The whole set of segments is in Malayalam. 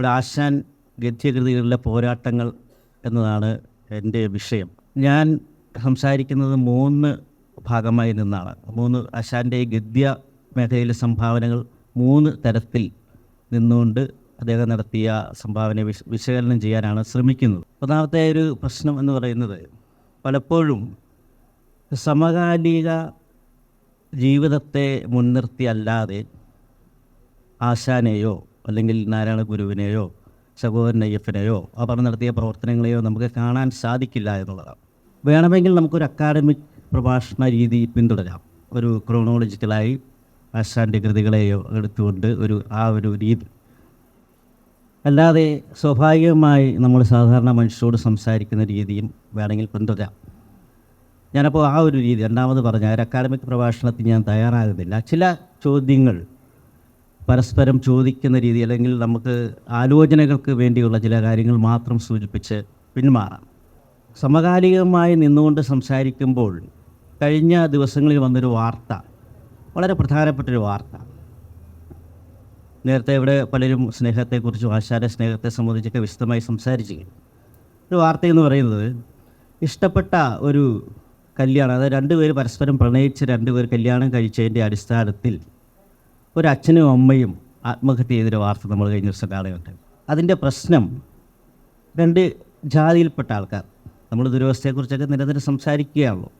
ഇവിടെ ആശാൻ ഗദ്യകൃതികളിലെ പോരാട്ടങ്ങൾ എന്നതാണ് എന്റെ വിഷയം. ഞാൻ സംസാരിക്കുന്നത് മൂന്ന് ഭാഗമായി നിന്നാണ്. മൂന്ന് ആശാന്റെ ഗദ്യ മേഖലയിലെ സംഭാവനകൾ മൂന്ന് തരത്തിൽ നിന്നുകൊണ്ട് അദ്ദേഹം നടത്തിയ സംഭാവന വിശ വിശകലനം ചെയ്യാനാണ് ശ്രമിക്കുന്നത്. ഒന്നാമത്തെ ഒരു പ്രശ്നം എന്ന് പറയുന്നത് പലപ്പോഴും സമകാലിക ജീവിതത്തെ മുൻനിർത്തിയല്ലാതെ ആശാനെയോ അല്ലെങ്കിൽ നാരായണ ഗുരുവിനെയോ സഹോദരൻ അയ്യപ്പനെയോ അവർ നടത്തിയ പ്രവർത്തനങ്ങളെയോ നമുക്ക് കാണാൻ സാധിക്കില്ല എന്നുള്ളതാണ്. വേണമെങ്കിൽ നമുക്കൊരു അക്കാഡമിക് പ്രഭാഷണ രീതി പിന്തുടരാം. ഒരു ക്രോണോളജിക്കലായി ആശാന്റെ കൃതികളെയോ എടുത്തുകൊണ്ട് ഒരു ആ ഒരു രീതി. അല്ലാതെ സ്വാഭാവികമായി നമ്മൾ സാധാരണ മനുഷ്യരോട് സംസാരിക്കുന്ന രീതിയും വേണമെങ്കിൽ പിന്തുടരാം. ഞാനപ്പോൾ ആ ഒരു രീതി രണ്ടാമത് പറഞ്ഞ ഒരു അക്കാഡമിക് പ്രഭാഷണത്തിന് ഞാൻ തയ്യാറാകുന്നില്ല. ചില ചോദ്യങ്ങൾ പരസ്പരം ചോദിക്കുന്ന രീതി അല്ലെങ്കിൽ നമുക്ക് ആലോചനകൾക്ക് വേണ്ടിയുള്ള ചില കാര്യങ്ങൾ മാത്രം സൂചിപ്പിച്ച് പിന്മാറാം. സമകാലികമായി നിന്നുകൊണ്ട് സംസാരിക്കുമ്പോൾ കഴിഞ്ഞ ദിവസങ്ങളിൽ വന്നൊരു വാർത്ത വളരെ പ്രധാനപ്പെട്ടൊരു വാർത്ത. നേരത്തെ ഇവിടെ പലരും സ്നേഹത്തെക്കുറിച്ചും ആശാര സ്നേഹത്തെ സംബന്ധിച്ചൊക്കെ വിശദമായി സംസാരിച്ചു ഒരു വാർത്ത എന്ന് പറയുന്നത് ഇഷ്ടപ്പെട്ട ഒരു കല്യാണം അതായത് രണ്ടുപേർ പരസ്പരം പ്രണയിച്ച് രണ്ടുപേർ കല്യാണം കഴിച്ചതിന്റെ അടിസ്ഥാനത്തിൽ ഒരു അച്ഛനും അമ്മയും ആത്മഹത്യ ചെയ്തൊരു വാർത്ത നമ്മൾ കഴിഞ്ഞ ദിവസം കാണുകയുണ്ട് അതിന്റെ പ്രശ്നം രണ്ട് ജാതിയിൽപ്പെട്ട ആൾക്കാർ. നമ്മൾ ദുരവസ്ഥയെക്കുറിച്ചൊക്കെ നിരന്തരം സംസാരിക്കുകയാണല്ലോ.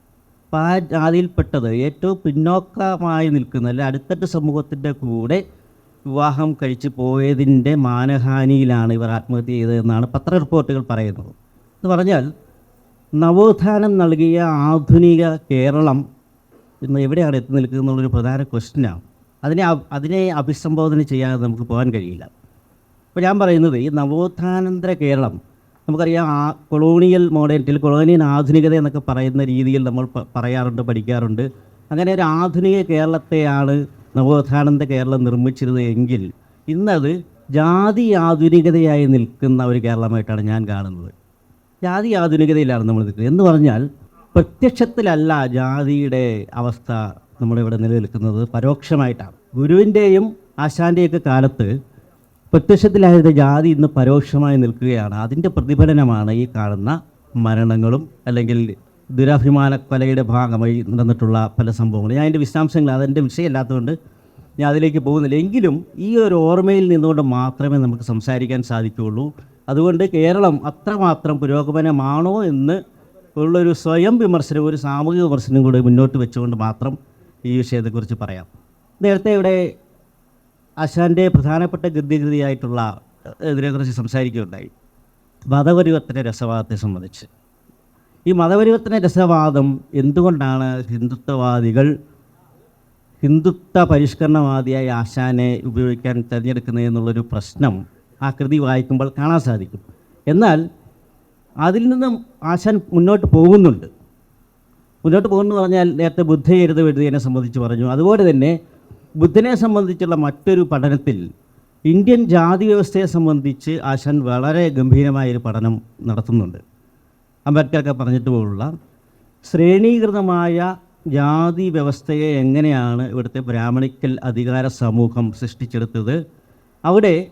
അപ്പോൾ ആ ജാതിയിൽപ്പെട്ടത് ഏറ്റവും പിന്നോക്കമായി നിൽക്കുന്ന അല്ലെ അടുത്തട്ട് സമൂഹത്തിന്റെ കൂടെ വിവാഹം കഴിച്ച് പോയതിന്റെ മാനഹാനിയിലാണ് ഇവർ ആത്മഹത്യ ചെയ്തതെന്നാണ് പത്ര റിപ്പോർട്ടുകൾ പറയുന്നത്. എന്ന് പറഞ്ഞാൽ നവോത്ഥാനം നൽകിയ ആധുനിക കേരളം ഇന്ന് എവിടെയാണ് എത്തി നിൽക്കുന്നത് പ്രധാന ക്വസ്റ്റ്യനാണ് അതിനെ അതിനെ അഭിസംബോധന ചെയ്യാതെ നമുക്ക് പോകാൻ കഴിയില്ല. അപ്പോൾ ഞാൻ പറയുന്നത് ഈ നവോത്ഥാനന്തര കേരളം നമുക്കറിയാം ആ കൊളോണിയൽ മോഡേണിൽ കൊളോണിയൽ ആധുനികത എന്നൊക്കെ പറയുന്ന രീതിയിൽ നമ്മൾ പറയാറുണ്ട് പഠിക്കാറുണ്ട്. അങ്ങനെ ഒരു ആധുനിക കേരളത്തെയാണ് നവോത്ഥാനന്ത കേരളം നിർമ്മിച്ചിരുന്നത് എങ്കിൽ ഇന്നത് ജാതി ആധുനികതയായി നിൽക്കുന്ന ഒരു കേരളമായിട്ടാണ് ഞാൻ കാണുന്നത്. ജാതി ആധുനികതയിലാണ് നമ്മൾ നിൽക്കുന്നത്. എന്ന് പറഞ്ഞാൽ പ്രത്യക്ഷത്തിലല്ല ജാതിയുടെ അവസ്ഥ നമ്മളിവിടെ നിലനിൽക്കുന്നത് പരോക്ഷമായിട്ടാണ്. ഗുരുവിന്റെയും ആശാന്റെയൊക്കെ കാലത്ത് പ്രത്യക്ഷത്തിലായത് ജാതി ഇന്ന് പരോക്ഷമായി നിൽക്കുകയാണ്. അതിന്റെ പ്രതിഫലനമാണ് ഈ കാണുന്ന മരണങ്ങളും അല്ലെങ്കിൽ ദുരാഭിമാന കലയുടെ ഭാഗമായി നടന്നിട്ടുള്ള പല സംഭവങ്ങളും. ഞാൻ അതിന്റെ വിശദാംശങ്ങൾ അതെന്റെ വിഷയമല്ലാത്തതുകൊണ്ട് ഞാൻ അതിലേക്ക് പോകുന്നില്ല. എങ്കിലും ഈ ഒരു ഓർമ്മയിൽ നിന്നുകൊണ്ട് മാത്രമേ നമുക്ക് സംസാരിക്കാൻ സാധിക്കുകയുള്ളൂ. അതുകൊണ്ട് കേരളം അത്രമാത്രം പുരോഗമനമാണോ എന്ന് ഉള്ളൊരു സ്വയം വിമർശനം ഒരു സാമൂഹിക വിമർശനം കൂടി മുന്നോട്ട് വെച്ചുകൊണ്ട് മാത്രം ഈ വിഷയത്തെക്കുറിച്ച് പറയാം. നേരത്തെ ഇവിടെ ആശാന്റെ പ്രധാനപ്പെട്ട ഗദ്യകൃതിയായിട്ടുള്ള ഇതിനെക്കുറിച്ച് സംസാരിക്കുകയുണ്ടായി. മതപരിവർത്തന രസവാദത്തെ സംബന്ധിച്ച്. ഈ മതപരിവർത്തന രസവാദം എന്തുകൊണ്ടാണ് ഹിന്ദുത്വവാദികൾ ഹിന്ദുത്വ പരിഷ്കരണവാദിയായ ആശാനെ ഉപയോഗിക്കാൻ തിരഞ്ഞെടുക്കുന്നത് എന്നുള്ളൊരു പ്രശ്നം ആ കൃതി വായിക്കുമ്പോൾ കാണാൻ സാധിക്കും. എന്നാൽ അതിൽ നിന്നും ആശാൻ മുന്നോട്ട് പോകുന്നുണ്ട്. മുന്നോട്ട് പോകുന്നു പറഞ്ഞാൽ നേരത്തെ ബുദ്ധചരിതം എഴുതിയതിനെ സംബന്ധിച്ച് പറഞ്ഞു. അതുപോലെ തന്നെ ബുദ്ധനെ സംബന്ധിച്ചുള്ള മറ്റൊരു പഠനത്തിൽ ഇന്ത്യൻ ജാതി വ്യവസ്ഥയെ സംബന്ധിച്ച് ആശാൻ വളരെ ഗംഭീരമായൊരു പഠനം നടത്തുന്നുണ്ട്. അംബേദ്കർക്ക് പറഞ്ഞിട്ട് പോലുള്ള ശ്രേണീകൃതമായ ജാതി വ്യവസ്ഥയെ എങ്ങനെയാണ് ഇവിടുത്തെ ബ്രാഹ്മണിക്കൽ അധികാര സമൂഹം സൃഷ്ടിച്ചെടുത്തത്? അവിടെ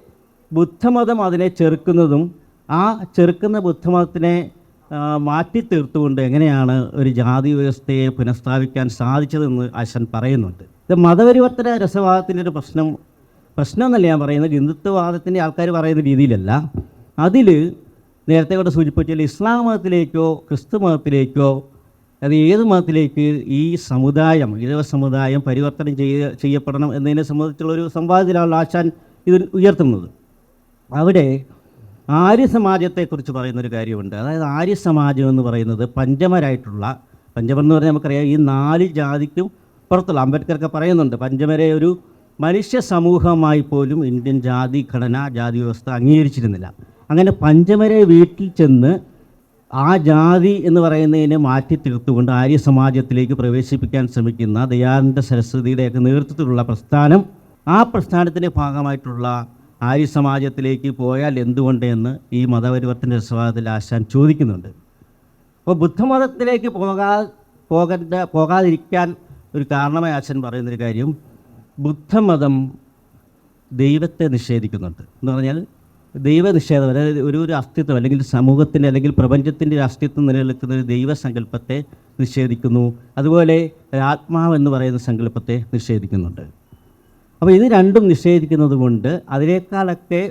ബുദ്ധമതം അതിനെ ചെറുക്കുന്നതും ആ ചെറുക്കുന്ന ബുദ്ധമതത്തിനെ മാറ്റി തീർത്തുകൊണ്ട് എങ്ങനെയാണ് ഒരു ജാതി വ്യവസ്ഥയെ പുനഃസ്ഥാപിക്കാൻ സാധിച്ചതെന്ന് അശൻ പറയുന്നുണ്ട്. ഇത് മതപരിവർത്തന രസവാദത്തിന്റെ ഒരു പ്രശ്നം പ്രശ്നം എന്നല്ല ഞാൻ പറയുന്നത് ഹിന്ദുത്വവാദത്തിന്റെ ആൾക്കാർ പറയുന്ന രീതിയിലല്ല. അതിൽ നേരത്തെ കൂടെ സൂചിപ്പിച്ചാൽ ഇസ്ലാം മതത്തിലേക്കോ ക്രിസ്തു മതത്തിലേക്കോ അത് ഏത് മതത്തിലേക്ക് ഈ സമുദായം ഇഴവ സമുദായം പരിവർത്തനം ചെയ്യ ചെയ്യപ്പെടണം എന്നതിനെ സംബന്ധിച്ചുള്ള ഒരു സംവാദത്തിലാണ് ആശാൻ ഇത് ഉയർത്തുന്നത്. അവിടെ ആര്യ സമാജത്തെക്കുറിച്ച് പറയുന്നൊരു കാര്യമുണ്ട്. അതായത് ആര്യ സമാജം എന്ന് പറയുന്നത് പഞ്ചമരായിട്ടുള്ള പഞ്ചമർ എന്ന് പറഞ്ഞാൽ നമുക്കറിയാം ഈ നാല് ജാതിക്കും പുറത്തുള്ള അംബേദ്കറൊക്കെ പറയുന്നുണ്ട്. പഞ്ചമരെ ഒരു മനുഷ്യ സമൂഹമായി പോലും ഇന്ത്യൻ ജാതി ഘടന ജാതി വ്യവസ്ഥ അംഗീകരിച്ചിരുന്നില്ല. അങ്ങനെ പഞ്ചമരെ വീട്ടിൽ ചെന്ന് ആ ജാതി എന്ന് പറയുന്നതിനെ മാറ്റി തീർത്തുകൊണ്ട് ആര്യ സമാജത്തിലേക്ക് പ്രവേശിപ്പിക്കാൻ ശ്രമിക്കുന്ന ദയാനന്ദ സരസ്വതിയുടെയൊക്കെ നേതൃത്വത്തിലുള്ള പ്രസ്ഥാനം ആ പ്രസ്ഥാനത്തിന്റെ ഭാഗമായിട്ടുള്ള ആര്യ സമാജത്തിലേക്ക് പോയാൽ എന്തുകൊണ്ട് എന്ന് ഈ മതപരിവർത്തന സ്വാദത്തിൽ ആശാൻ ചോദിക്കുന്നുണ്ട്. അപ്പോൾ ബുദ്ധമതത്തിലേക്ക് പോകാ പോകേണ്ട പോകാതിരിക്കാൻ ഒരു കാരണമായി ആശാൻ പറയുന്നൊരു കാര്യം ബുദ്ധമതം ദൈവത്തെ നിഷേധിക്കുന്നുണ്ട് എന്ന് പറഞ്ഞാൽ ദൈവനിഷേധം അതായത് ഒരു ഒരു അസ്തിത്വം അല്ലെങ്കിൽ സമൂഹത്തിന്റെ അല്ലെങ്കിൽ പ്രപഞ്ചത്തിന്റെ ഒരു അസ്തിത്വം നിലനിൽക്കുന്ന ഒരു ദൈവസങ്കല്പത്തെ നിഷേധിക്കുന്നു. അതുപോലെ ആത്മാവ് എന്ന് പറയുന്ന സങ്കല്പത്തെ നിഷേധിക്കുന്നുണ്ട്. അപ്പോൾ ഇത് രണ്ടും നിഷേധിക്കുന്നത് കൊണ്ട് അതിനേക്കാളൊക്കെ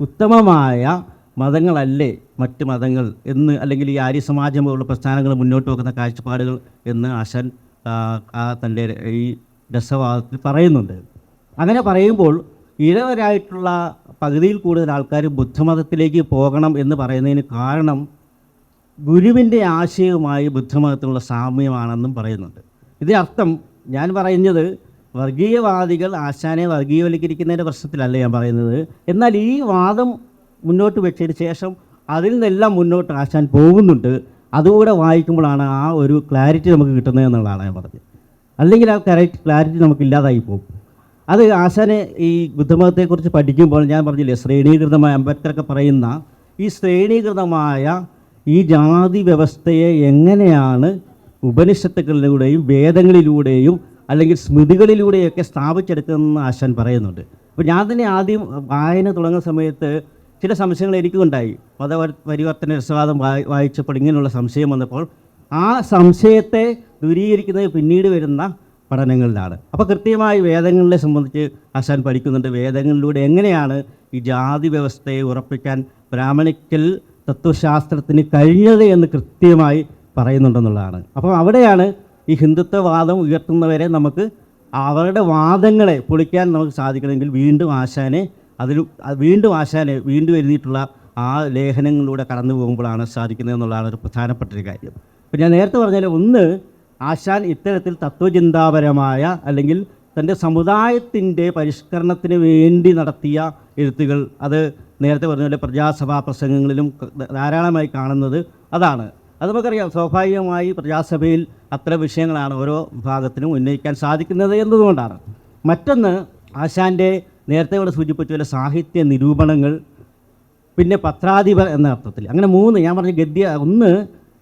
ഉത്തമമായ മതങ്ങളല്ലേ മറ്റ് മതങ്ങൾ എന്ന് അല്ലെങ്കിൽ ഈ ആര്യ സമാജം പോലുള്ള പ്രസ്ഥാനങ്ങൾ മുന്നോട്ട് വെക്കുന്ന കാഴ്ചപ്പാടുകൾ എന്ന് ആശാൻ തന്റെ ഈ രസവാദത്തിൽ പറയുന്നുണ്ട്. അങ്ങനെ പറയുമ്പോൾ ഇഴവരായിട്ടുള്ള പകുതിയിൽ കൂടുതൽ ആൾക്കാർ ബുദ്ധമതത്തിലേക്ക് പോകണം എന്ന് പറയുന്നതിന് കാരണം ഗുരുവിന്റെ ആശയവുമായി ബുദ്ധമതത്തിനുള്ള സാമ്യമാണെന്നും പറയുന്നുണ്ട്. ഇതിന്റെ അർത്ഥം ഞാൻ പറയുന്നത് വർഗീയവാദികൾ ആശാനെ വർഗീയവൽക്കരിക്കുന്നതിന്റെ പ്രശ്നത്തിലല്ല ഞാൻ പറയുന്നത്. എന്നാൽ ഈ വാദം മുന്നോട്ട് വെച്ചതിന് ശേഷം അതിൽ നിന്നെല്ലാം മുന്നോട്ട് ആശാൻ പോകുന്നുണ്ട്. അതുകൂടെ വായിക്കുമ്പോഴാണ് ആ ഒരു ക്ലാരിറ്റി നമുക്ക് കിട്ടുന്നത് എന്നുള്ളതാണ് ഞാൻ പറഞ്ഞത്. അല്ലെങ്കിൽ ആ കറക്റ്റ് ക്ലാരിറ്റി നമുക്ക് ഇല്ലാതായി പോകും. അത് ആശാനെ ഈ ബുദ്ധമതത്തെക്കുറിച്ച് പഠിക്കുമ്പോൾ ഞാൻ പറഞ്ഞില്ലേ ശ്രേണീകൃതമായ അംബേദ്കറൊക്കെ പറയുന്ന ഈ ശ്രേണീകൃതമായ ഈ ജാതി വ്യവസ്ഥയെ എങ്ങനെയാണ് ഉപനിഷത്തുക്കളിലൂടെയും വേദങ്ങളിലൂടെയും അല്ലെങ്കിൽ സ്മൃതികളിലൂടെയൊക്കെ സ്ഥാപിച്ചെടുക്കുന്ന ആശാൻ പറയുന്നുണ്ട്. അപ്പോൾ ഞാൻ തന്നെ ആദ്യം വായന തുടങ്ങുന്ന സമയത്ത് ചില സംശയങ്ങൾ എനിക്കുണ്ടായി. മത പരിവർത്തന രസവാദം വായി വായിച്ചപ്പോൾ ഇങ്ങനെയുള്ള സംശയം വന്നപ്പോൾ ആ സംശയത്തെ ദൂരീകരിക്കുന്നത് പിന്നീട് വരുന്ന പഠനങ്ങളിലാണ്. അപ്പോൾ കൃത്യമായി വേദങ്ങളെ സംബന്ധിച്ച് ആശാൻ പഠിക്കുന്നുണ്ട്. വേദങ്ങളിലൂടെ എങ്ങനെയാണ് ഈ ജാതി വ്യവസ്ഥയെ ഉറപ്പിക്കാൻ ബ്രാഹ്മണിക്കൽ തത്വശാസ്ത്രത്തിന് കഴിഞ്ഞത് എന്ന് കൃത്യമായി പറയുന്നുണ്ടെന്നുള്ളതാണ്. അപ്പോൾ അവിടെയാണ് ഈ ഹിന്ദുത്വവാദം ഉയർത്തുന്നവരെ നമുക്ക് അവരുടെ വാദങ്ങളെ പൊളിക്കാൻ നമുക്ക് സാധിക്കണമെങ്കിൽ വീണ്ടും ആശാനെ അതിൽ വീണ്ടും ആശാനെ വീണ്ടും എഴുതിയിട്ടുള്ള ആ ലേഖനങ്ങളിലൂടെ കടന്നു പോകുമ്പോഴാണ് സാധിക്കുന്നത് എന്നുള്ളതാണ് ഒരു പ്രധാനപ്പെട്ട ഒരു കാര്യം. അപ്പം ഞാൻ നേരത്തെ പറഞ്ഞാൽ ഒന്ന് ആശാൻ ഇത്തരത്തിൽ തത്വചിന്താപരമായ അല്ലെങ്കിൽ തന്റെ സമുദായത്തിന്റെ പരിഷ്കരണത്തിന് വേണ്ടി നടത്തിയ എഴുത്തുകൾ അത് നേരത്തെ പറഞ്ഞ പോലെ പ്രജാസഭാ പ്രസംഗങ്ങളിലും ധാരാളമായി കാണുന്നത് അതാണ്. അത് നമുക്കറിയാം. സ്വാഭാവികമായി പ്രജാസഭയിൽ അത്തരം വിഷയങ്ങളാണ് ഓരോ വിഭാഗത്തിനും ഉന്നയിക്കാൻ സാധിക്കുന്നത് എന്നതുകൊണ്ടാണ്. മറ്റൊന്ന് ആശാന്റെ നേരത്തെ ഇവിടെ സൂചിപ്പിച്ച പോലെ സാഹിത്യ നിരൂപണങ്ങൾ പിന്നെ പത്രാധിപർ എന്ന അർത്ഥത്തിൽ. അങ്ങനെ മൂന്ന് ഞാൻ പറഞ്ഞ ഗദ്യ ഒന്ന്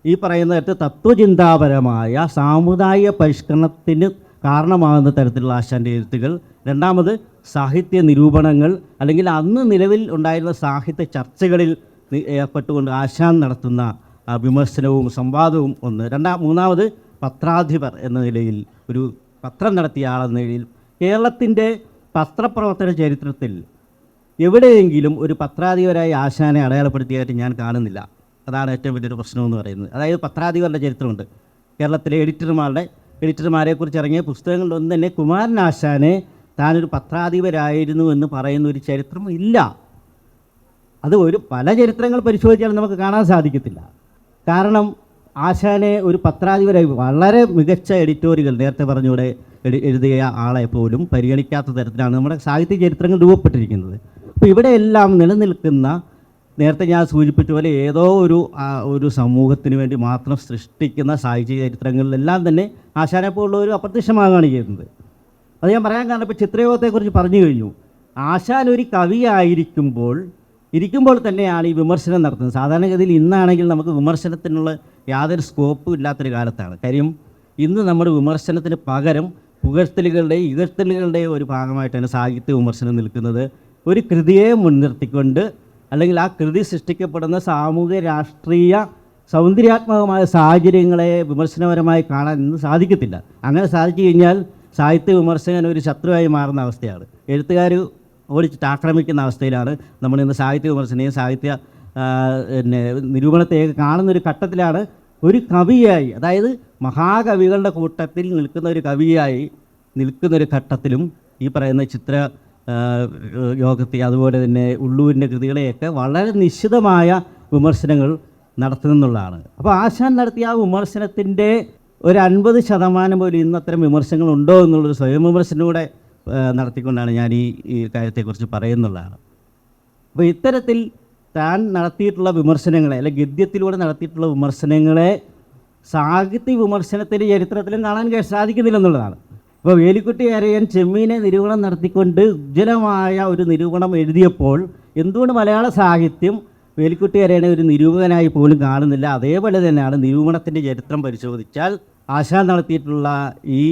ഈ പറയുന്ന തരത്തിൽ തത്വചിന്താപരമായ സാമുദായിക പരിഷ്കരണത്തിന് കാരണമാകുന്ന തരത്തിലുള്ള ആശാന്റെ എഴുത്തുകൾ. രണ്ടാമത് സാഹിത്യ നിരൂപണങ്ങൾ അല്ലെങ്കിൽ അന്ന് നിലവിൽ ഉണ്ടായിരുന്ന സാഹിത്യ ചർച്ചകളിൽ ഏർപ്പെട്ടുകൊണ്ട് ആശാൻ നടത്തുന്ന വിമർശനവും സംവാദവും ഒന്ന്. രണ്ടാം മൂന്നാമത് പത്രാധിപർ എന്ന നിലയിൽ ഒരു പത്രം നടത്തിയ ആളെന്ന നിലയിൽ കേരളത്തിന്റെ പത്രപ്രവർത്തന ചരിത്രത്തിൽ എവിടെയെങ്കിലും ഒരു പത്രാധിപരായി ആശാനെ അടയാളപ്പെടുത്തിയതായിട്ട് ഞാൻ കാണുന്നില്ല. അതാണ് ഏറ്റവും വലിയൊരു പ്രശ്നമെന്ന് പറയുന്നത്. അതായത് പത്രാധിപരുടെ ചരിത്രമുണ്ട്. കേരളത്തിലെ എഡിറ്റർമാരുടെ എഡിറ്റർമാരെക്കുറിച്ച് ഇറങ്ങിയ പുസ്തകങ്ങളിലൊന്നും തന്നെ കുമാരൻ ആശാനെ താനൊരു പത്രാധിപരായിരുന്നു എന്ന് പറയുന്ന ഒരു ചരിത്രം ഇല്ല അത് ഒരു പല ചരിത്രങ്ങൾ പരിശോധിച്ചാലും നമുക്ക് കാണാൻ സാധിക്കത്തില്ല. കാരണം ആശാനെ ഒരു പത്രാധിപരായി വളരെ മികച്ച എഡിറ്റോറിയൽ നേരത്തെ പറഞ്ഞൂടെ എഴു- എഴുതിയ ആളെ പോലും പരിഗണിക്കാത്ത തരത്തിലാണ് നമ്മുടെ സാഹിത്യ ചരിത്രങ്ങൾ രൂപപ്പെട്ടിരിക്കുന്നത്. അപ്പോൾ ഇവിടെയെല്ലാം നിലനിൽക്കുന്ന നേരത്തെ ഞാൻ സൂചിപ്പിച്ച പോലെ ഏതോ ഒരു ഒരു സമൂഹത്തിന് വേണ്ടി മാത്രം സൃഷ്ടിക്കുന്ന സാഹിത്യ ചരിത്രങ്ങളിലെല്ലാം തന്നെ ആശാനെ പോലുള്ളവർ അപ്രത്യക്ഷമാകുകയാണ് ചെയ്യുന്നത്. അത് ഞാൻ പറയാൻ കാരണം ഇപ്പോൾ ചിത്രയോഗത്തെക്കുറിച്ച് പറഞ്ഞു കഴിഞ്ഞു. ആശാൻ ഒരു കവിയായിരിക്കുമ്പോൾ ഇരിക്കുമ്പോൾ തന്നെയാണ് ഈ വിമർശനം നടത്തുന്നത്. സാധാരണഗതിയിൽ ഇന്നാണെങ്കിൽ നമുക്ക് വിമർശനത്തിനുള്ള യാതൊരു സ്കോപ്പും ഇല്ലാത്തൊരു കാലത്താണ്. കാര്യം ഇന്ന് നമ്മുടെ വിമർശനത്തിന് പകരം പുകഴ്ത്തലുകളുടെയും ഇകഴ്ത്തലുകളുടെയും ഒരു ഭാഗമായിട്ടാണ് സാഹിത്യ വിമർശനം നിൽക്കുന്നത്. ഒരു കൃതിയെ മുൻനിർത്തിക്കൊണ്ട് അല്ലെങ്കിൽ ആ കൃതി സൃഷ്ടിക്കപ്പെടുന്ന സാമൂഹിക രാഷ്ട്രീയ സൗന്ദര്യാത്മകമായ സാഹചര്യങ്ങളെ വിമർശനപരമായി കാണാൻ ഇന്ന് സാധിക്കത്തില്ല. അങ്ങനെ സാധിച്ചു കഴിഞ്ഞാൽ സാഹിത്യ വിമർശകൻ ഒരു ശത്രുവായി മാറുന്ന അവസ്ഥയാണ്. എഴുത്തുകാർ ഓടിച്ചിട്ട് ആക്രമിക്കുന്ന അവസ്ഥയിലാണ് നമ്മൾ ഇന്ന് സാഹിത്യ വിമർശനയും സാഹിത്യ പിന്നെ നിരൂപണത്തെയൊക്കെ കാണുന്ന ഒരു ഘട്ടത്തിലാണ് ഒരു കവിയായി അതായത് മഹാകവികളുടെ കൂട്ടത്തിൽ നിൽക്കുന്ന ഒരു കവിയായി നിൽക്കുന്ന ഒരു ഘട്ടത്തിലും ഈ പറയുന്ന ചിത്ര യോഗത്തെ അതുപോലെ തന്നെ ഉള്ളൂരിന്റെ കൃതികളെയൊക്കെ വളരെ നിശ്ചിതമായ വിമർശനങ്ങൾ നടത്തുന്നുള്ളതാണ്. അപ്പോൾ ആശാൻ നടത്തിയ ആ വിമർശനത്തിന്റെ ഒരു അൻപത് ശതമാനം പോലും ഇന്നത്തരം വിമർശനങ്ങളുണ്ടോ എന്നുള്ളൊരു സ്വയം വിമർശനൂടെ ആ, നടത്തിക്കൊണ്ടാണ് ഞാൻ ഈ ഈ കാര്യത്തെക്കുറിച്ച് പറയുന്നുള്ളതാണ്. അപ്പോൾ ഇത്തരത്തിൽ താൻ നടത്തിയിട്ടുള്ള വിമർശനങ്ങളെ അല്ലെങ്കിൽ ഗദ്യത്തിലൂടെ നടത്തിയിട്ടുള്ള വിമർശനങ്ങളെ സാഹിത്യ വിമർശനത്തിന്റെ ചരിത്രത്തിലും കാണാൻ സാധിക്കുന്നില്ല സാധിക്കുന്നില്ലെന്നുള്ളതാണ് ഇപ്പോൾ വേലിക്കുട്ടി അരയൻ ചെമ്മീനെ നിരൂപണം നടത്തിക്കൊണ്ട് ഉജ്ജ്വലമായ ഒരു നിരൂപണം എഴുതിയപ്പോൾ എന്തുകൊണ്ട് മലയാള സാഹിത്യം വേലിക്കുട്ടി അരയനെ ഒരു നിരൂപകനായി പോലും കാണുന്നില്ല? അതേപോലെ തന്നെയാണ് നിരൂപണത്തിന്റെ ചരിത്രം പരിശോധിച്ചാൽ ആശാൻ നടത്തിയിട്ടുള്ള ഈ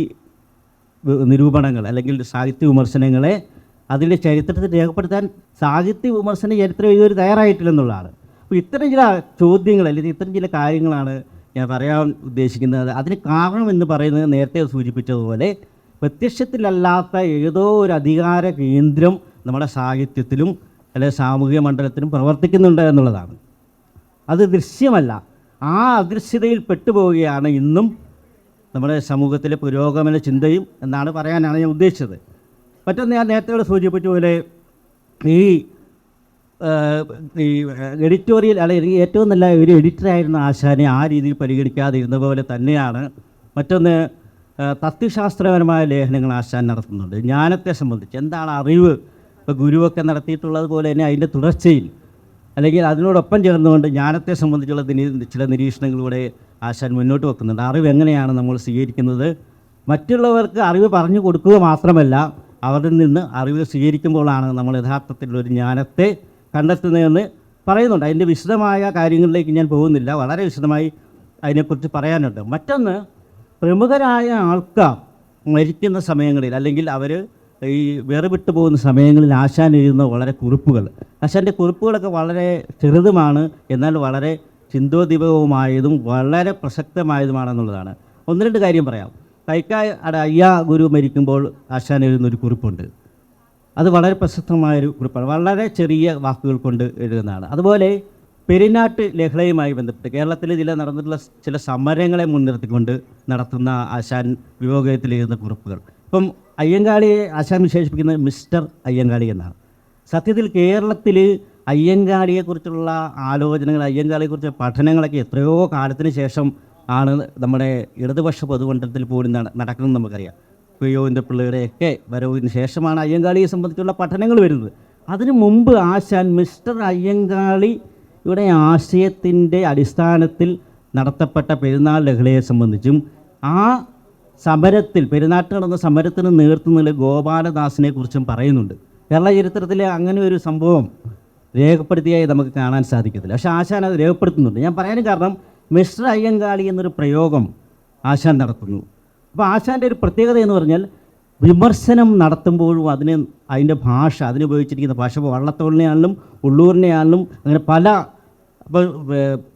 നിരൂപണങ്ങൾ അല്ലെങ്കിൽ സാഹിത്യ വിമർശനങ്ങളെ അതിന്റെ ചരിത്രത്തിൽ രേഖപ്പെടുത്താൻ സാഹിത്യ വിമർശന ചരിത്രം ഇതുവരെ തയ്യാറായിട്ടില്ലെന്നുള്ളതാണ്. അപ്പോൾ ഇത്തരം ചില ചോദ്യങ്ങൾ അല്ലെങ്കിൽ ഇത്തരം ചില കാര്യങ്ങളാണ് ഞാൻ പറയാൻ ഉദ്ദേശിക്കുന്നത്. അതിന് കാരണം എന്ന് പറയുന്നത് നേരത്തെ സൂചിപ്പിച്ചതുപോലെ പ്രത്യക്ഷത്തിലല്ലാത്ത ഏതോ ഒരു അധികാര കേന്ദ്രം നമ്മുടെ സാഹിത്യത്തിലും അല്ലെങ്കിൽ സാമൂഹിക മണ്ഡലത്തിലും പ്രവർത്തിക്കുന്നുണ്ട് എന്നുള്ളതാണ്. അത് ദൃശ്യമല്ല. ആ അദൃശ്യതയിൽ പെട്ടുപോവുകയാണ് ഇന്നും നമ്മുടെ സമൂഹത്തിലെ പുരോഗമന ചിന്തയും എന്നാണ് പറയാനാണ് ഞാൻ ഉദ്ദേശിച്ചത്. മറ്റൊന്ന് ഞാൻ നേരത്തെ സൂചിപ്പിച്ച പോലെ ഈ ഈ എഡിറ്റോറിയൽ അല്ലെങ്കിൽ ഏറ്റവും നല്ല ഒരു എഡിറ്ററായിരുന്ന ആശാനെ ആ രീതിയിൽ പരിഗണിക്കാതെ ഇരുന്ന പോലെ തന്നെയാണ് മറ്റൊന്ന് തത്വശാസ്ത്രപരമായ ലേഖനങ്ങൾ ആശാൻ നടത്തുന്നുണ്ട്. ജ്ഞാനത്തെ സംബന്ധിച്ച് എന്താണ് അറിവ്? ഇപ്പോൾ ഗുരുവൊക്കെ നടത്തിയിട്ടുള്ളത് പോലെ തന്നെ അതിന്റെ തുടർച്ചയിൽ അല്ലെങ്കിൽ അതിനോടൊപ്പം ചേർന്നുകൊണ്ട് ജ്ഞാനത്തെ സംബന്ധിച്ചുള്ള ചില നിരീക്ഷണങ്ങളിലൂടെ ആശാൻ മുന്നോട്ട് വെക്കുന്നുണ്ട്. അറിവ് എങ്ങനെയാണ് നമ്മൾ സ്വീകരിക്കുന്നത്? മറ്റുള്ളവർക്ക് അറിവ് പറഞ്ഞു കൊടുക്കുക മാത്രമല്ല അവരിൽ നിന്ന് അറിവ് സ്വീകരിക്കുമ്പോഴാണ് നമ്മൾ യഥാർത്ഥത്തിൽ ഒരു ജ്ഞാനത്തെ കണ്ടെത്തുന്നതെന്ന് പറയുന്നുണ്ട്. അതിന്റെ വിശദമായ കാര്യങ്ങളിലേക്ക് ഞാൻ പോകുന്നില്ല. വളരെ വിശദമായി അതിനെക്കുറിച്ച് പറയാനുണ്ട്. മറ്റൊന്ന് പ്രമുഖരായ ആൾക്കാർ മരിക്കുന്ന സമയങ്ങളിൽ അല്ലെങ്കിൽ അവർ ഈ വേർവിട്ട് പോകുന്ന സമയങ്ങളിൽ ആശാൻ എഴുതുന്ന വളരെ കുറിപ്പുകൾ. ആശാന്റെ കുറിപ്പുകളൊക്കെ വളരെ ചെറുതുമാണ്. എന്നാൽ വളരെ ചിന്തോദ്ദീപകവുമായതും വളരെ പ്രസക്തമായതുമാണെന്നുള്ളതാണ്. ഒന്ന് രണ്ട് കാര്യം പറയാം. കൈക്കായ അയ്യ ഗുരു മരിക്കുമ്പോൾ ആശാൻ എഴുതുന്നൊരു കുറിപ്പുണ്ട്. അത് വളരെ പ്രസക്തമായൊരു കുറിപ്പാണ്. വളരെ ചെറിയ വാക്കുകൾ കൊണ്ട് എഴുതുന്നതാണ്. അതുപോലെ പെരിനാട്ട് ലഹളയുമായി ബന്ധപ്പെട്ട് കേരളത്തിൽ ചില നടന്നിട്ടുള്ള ചില സമരങ്ങളെ മുൻനിർത്തിക്കൊണ്ട് നടത്തുന്ന ആശാൻ വിയോഗത്തിൽ എഴുതുന്ന കുറിപ്പുകൾ. ഇപ്പം അയ്യങ്കാളിയെ ആശാൻ വിശേഷിപ്പിക്കുന്നത് മിസ്റ്റർ അയ്യങ്കാളി എന്നാണ്. സത്യത്തിൽ കേരളത്തിൽ അയ്യങ്കാളിയെക്കുറിച്ചുള്ള ആലോചനകൾ അയ്യങ്കാളിയെക്കുറിച്ച് പഠനങ്ങളൊക്കെ എത്രയോ കാലത്തിന് ശേഷം ആണ് നമ്മുടെ ഇടതുപക്ഷ പൊതുമണ്ഡലത്തിൽ പോലും നട- നടക്കുന്നത് നമുക്കറിയാം. പിയോവിന്റെ പിള്ളേരെയൊക്കെ വരവിന് ശേഷമാണ് അയ്യങ്കാളിയെ സംബന്ധിച്ചുള്ള പഠനങ്ങൾ വരുന്നത്. അതിനു മുമ്പ് ആശാൻ മിസ്റ്റർ അയ്യങ്കാളിയുടെ ആശയത്തിന്റെ അടിസ്ഥാനത്തിൽ നടത്തപ്പെട്ട പെരുന്നാൾ ലഹളയെ സംബന്ധിച്ചും ആ സമരത്തിൽ പെരുന്നാട്ട് നടന്ന സമരത്തിന് നേതൃത്വം നൽകിയ ഗോപാലദാസിനെ കുറിച്ചും പറയുന്നുണ്ട്. കേരള ചരിത്രത്തിലെ അങ്ങനെ ഒരു സംഭവം രേഖപ്പെടുത്തിയായി നമുക്ക് കാണാൻ സാധിക്കത്തില്ല. പക്ഷേ ആശാൻ അത് രേഖപ്പെടുത്തുന്നുണ്ട്. ഞാൻ പറയാനും കാരണം മിസ്റ്റർ അയ്യങ്കാളി എന്നൊരു പ്രയോഗം ആശാൻ നടത്തുന്നു. അപ്പോൾ ആശാന്റെ ഒരു പ്രത്യേകത എന്ന് പറഞ്ഞാൽ വിമർശനം നടത്തുമ്പോഴും അതിന് അതിന്റെ ഭാഷ അതിന് ഉപയോഗിച്ചിരിക്കുന്ന ഭാഷ ഇപ്പോൾ വള്ളത്തോളിനെയാണെങ്കിലും ഉള്ളൂരിനെയാണെങ്കിലും അങ്ങനെ പല അപ്പോൾ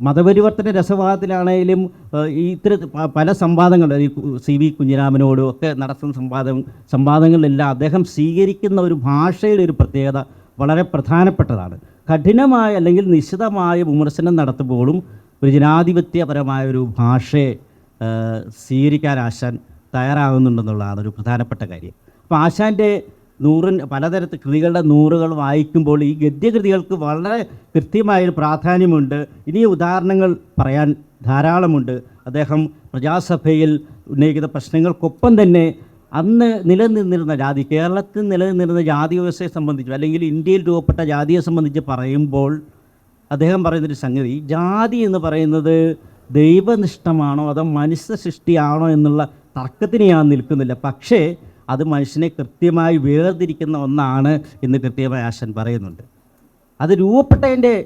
മതപരിവർത്തന രസവാദത്തിലാണെങ്കിലും ഈ ഇത്തരം പല സംവാദങ്ങൾ ഈ സി വി കുഞ്ഞിരാമനോടും ഒക്കെ നടത്തുന്ന സംവാദം സംവാദങ്ങളിലെല്ലാം അദ്ദേഹം സ്വീകരിക്കുന്ന ഒരു ഭാഷയുടെ ഒരു പ്രത്യേകത വളരെ പ്രധാനപ്പെട്ടതാണ്. കഠിനമായ അല്ലെങ്കിൽ നിശിതമായ വിമർശനം നടത്തുമ്പോഴും ഒരു ജനാധിപത്യപരമായ ഒരു ഭാഷയെ സ്വീകരിക്കാൻ ആശാൻ തയ്യാറാകുന്നുണ്ടെന്നുള്ളതാണ് ഒരു പ്രധാനപ്പെട്ട കാര്യം. അപ്പോൾ ആശാന്റെ നൂറിൻ പലതരത്തിൽ കൃതികളുടെ നൂറുകൾ വായിക്കുമ്പോൾ ഈ ഗദ്യകൃതികൾക്ക് വളരെ കൃത്യമായൊരു പ്രാധാന്യമുണ്ട്. ഇനി ഉദാഹരണങ്ങൾ പറയാൻ ധാരാളമുണ്ട്. അദ്ദേഹം പ്രജാസഭയിൽ ഉന്നയിക്കുന്ന പ്രശ്നങ്ങൾക്കൊപ്പം തന്നെ അന്ന് നിലനിന്നിരുന്ന ജാതി കേരളത്തിൽ നിലനിന്നിരുന്ന ജാതി വ്യവസ്ഥയെ സംബന്ധിച്ച് അല്ലെങ്കിൽ ഇന്ത്യയിൽ രൂപപ്പെട്ട ജാതിയെ സംബന്ധിച്ച് പറയുമ്പോൾ അദ്ദേഹം പറയുന്നൊരു സംഗതി ജാതി എന്ന് പറയുന്നത് ദൈവനിഷ്ഠമാണോ അതോ മനുഷ്യ സൃഷ്ടിയാണോ എന്നുള്ള തർക്കത്തിന് ഞാൻ നിൽക്കുന്നില്ല. പക്ഷേ അത് മനുഷ്യനെ കൃത്യമായി വേർതിരിക്കുന്ന ഒന്നാണ് എന്ന് കൃത്യമായി ആശൻ പറയുന്നുണ്ട്. അത് രൂപപ്പെട്ടതിന്റെ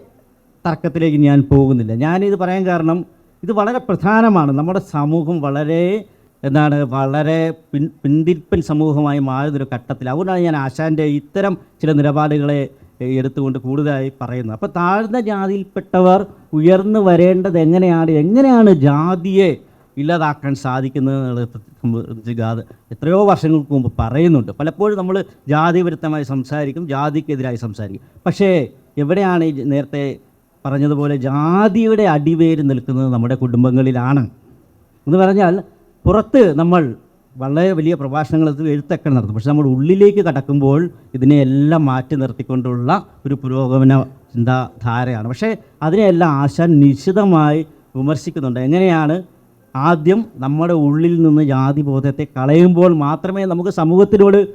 തർക്കത്തിലേക്ക് ഞാൻ പോകുന്നില്ല. ഞാനിത് പറയാൻ കാരണം ഇത് വളരെ പ്രധാനമാണ്. നമ്മുടെ സമൂഹം വളരെ എന്താണ് വളരെ പിൻ പിന്തിരിപ്പൻ സമൂഹമായി മാറുന്നൊരു ഘട്ടത്തിൽ. അതുകൊണ്ടാണ് ഞാൻ ആശാന്റെ ഇത്തരം ചില നിലപാടുകളെ എടുത്തുകൊണ്ട് കൂടുതലായി പറയുന്നത്. അപ്പോൾ താഴ്ന്ന ജാതിയിൽപ്പെട്ടവർ ഉയർന്നു വരേണ്ടത് എങ്ങനെയാണ്? എങ്ങനെയാണ് ജാതിയെ ഇല്ലാതാക്കാൻ സാധിക്കുന്നത് എത്രയോ വർഷങ്ങൾക്ക് മുമ്പ് പറയുന്നുണ്ട്. പലപ്പോഴും നമ്മൾ ജാതി വിരുദ്ധമായി സംസാരിക്കും ജാതിക്കെതിരായി സംസാരിക്കും. പക്ഷേ എവിടെയാണ് നേരത്തെ പറഞ്ഞതുപോലെ ജാതിയുടെ അടിവേര് നിൽക്കുന്നത് നമ്മുടെ കുടുംബങ്ങളിലാണ്. എന്ന് പറഞ്ഞാൽ പുറത്ത് നമ്മൾ വളരെ വലിയ പ്രഭാഷണങ്ങൾ എഴുത്തൊക്കെ നടത്തും. പക്ഷെ നമ്മൾ ഉള്ളിലേക്ക് കടക്കുമ്പോൾ ഇതിനെയെല്ലാം മാറ്റി നിർത്തിക്കൊണ്ടുള്ള ഒരു പുരോഗമന ചിന്താധാരയാണ്. പക്ഷേ അതിനെയെല്ലാം ആശാൻ നിശിതമായി വിമർശിക്കുന്നുണ്ട്. എങ്ങനെയാണ്? ആദ്യം നമ്മുടെ ഉള്ളിൽ നിന്ന് ജാതിബോധത്തെ കളയുമ്പോൾ മാത്രമേ നമുക്ക് സമൂഹത്തിനോട്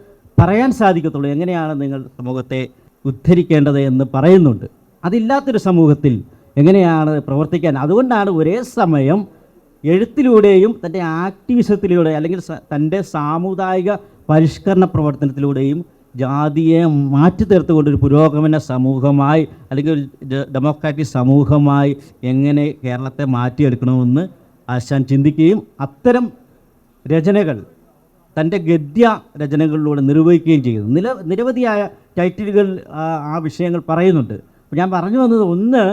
പറയാൻ സാധിക്കത്തുള്ളൂ. എങ്ങനെയാണ് നിങ്ങൾ സമൂഹത്തെ ഉദ്ധരിക്കേണ്ടത് എന്ന് പറയുന്നുണ്ട്. അതില്ലാത്തൊരു സമൂഹത്തിൽ എങ്ങനെയാണ് പ്രവർത്തിക്കാൻ? അതുകൊണ്ടാണ് ഒരേ സമയം എഴുത്തിലൂടെയും തന്റെ ആക്ടിവിസത്തിലൂടെ അല്ലെങ്കിൽ തന്റെ സാമുദായിക പരിഷ്കരണ പ്രവർത്തനത്തിലൂടെയും ജാതിയെ മാറ്റി തീർത്തുകൊണ്ട് ഒരു പുരോഗമന സമൂഹമായി അല്ലെങ്കിൽ ഒരു ഡെമോക്രാറ്റിക് സമൂഹമായി എങ്ങനെ കേരളത്തെ മാറ്റിയെടുക്കണമെന്ന് ആശാൻ ചിന്തിക്കുകയും അത്തരം രചനകൾ തന്റെ ഗദ്യ രചനകളിലൂടെ നിർവഹിക്കുകയും ചെയ്തു. നില നിരവധിയായ ടൈറ്റിലുകൾ ആ വിഷയങ്ങൾ പറയുന്നുണ്ട്. ഞാൻ പറഞ്ഞു വന്നത് ഒന്ന്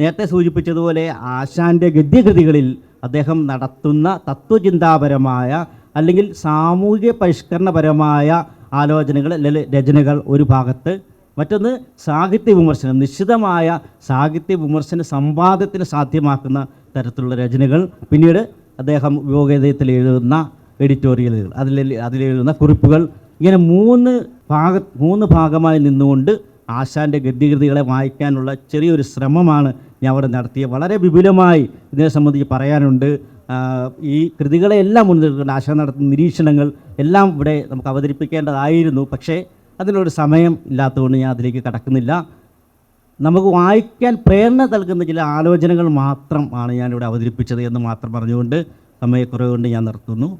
നേരത്തെ സൂചിപ്പിച്ചതുപോലെ ആശാന്റെ ഗദ്യകൃതികളിൽ അദ്ദേഹം നടത്തുന്ന തത്വചിന്താപരമായ അല്ലെങ്കിൽ സാമൂഹിക പരിഷ്കരണപരമായ ആലോചനകൾ അല്ലെങ്കിൽ രചനകൾ ഒരു ഭാഗത്ത് മറ്റൊന്ന് സാഹിത്യ വിമർശനം നിശ്ചിതമായ സാഹിത്യ വിമർശന സംവാദത്തിന് സാധ്യമാക്കുന്ന തരത്തിലുള്ള രചനകൾ. പിന്നീട് അദ്ദേഹം യോഗ്യതയത്തിൽ എഴുതുന്ന എഡിറ്റോറിയലുകൾ അതിൽ അതിലെഴുതുന്ന കുറിപ്പുകൾ. ഇങ്ങനെ മൂന്ന് ഭാഗ മൂന്ന് ഭാഗമായി നിന്നുകൊണ്ട് ആശാന്റെ ഗദ്യകൃതികളെ വായിക്കാനുള്ള ചെറിയൊരു ശ്രമമാണ് ഞാൻ അവിടെ നടത്തിയ വളരെ വിപുലമായി ഇതിനെ സംബന്ധിച്ച് പറയാനുണ്ട്. ഈ കൃതികളെല്ലാം മുൻനിർത്തിക്കൊണ്ട് ആശ നടത്തുന്ന നിരീക്ഷണങ്ങൾ എല്ലാം ഇവിടെ നമുക്ക് അവതരിപ്പിക്കേണ്ടതായിരുന്നു. പക്ഷേ അതിനൊരു സമയം ഇല്ലാത്തതുകൊണ്ട് ഞാൻ അതിലേക്ക് കടക്കുന്നില്ല. നമുക്ക് വായിക്കാൻ പ്രേരണ നൽകുന്ന ചില ആലോചനകൾ മാത്രമാണ് ഞാനിവിടെ അവതരിപ്പിച്ചത് എന്ന് മാത്രം പറഞ്ഞുകൊണ്ട് സമയക്കുറവ് കൊണ്ട് ഞാൻ നിർത്തുന്നു.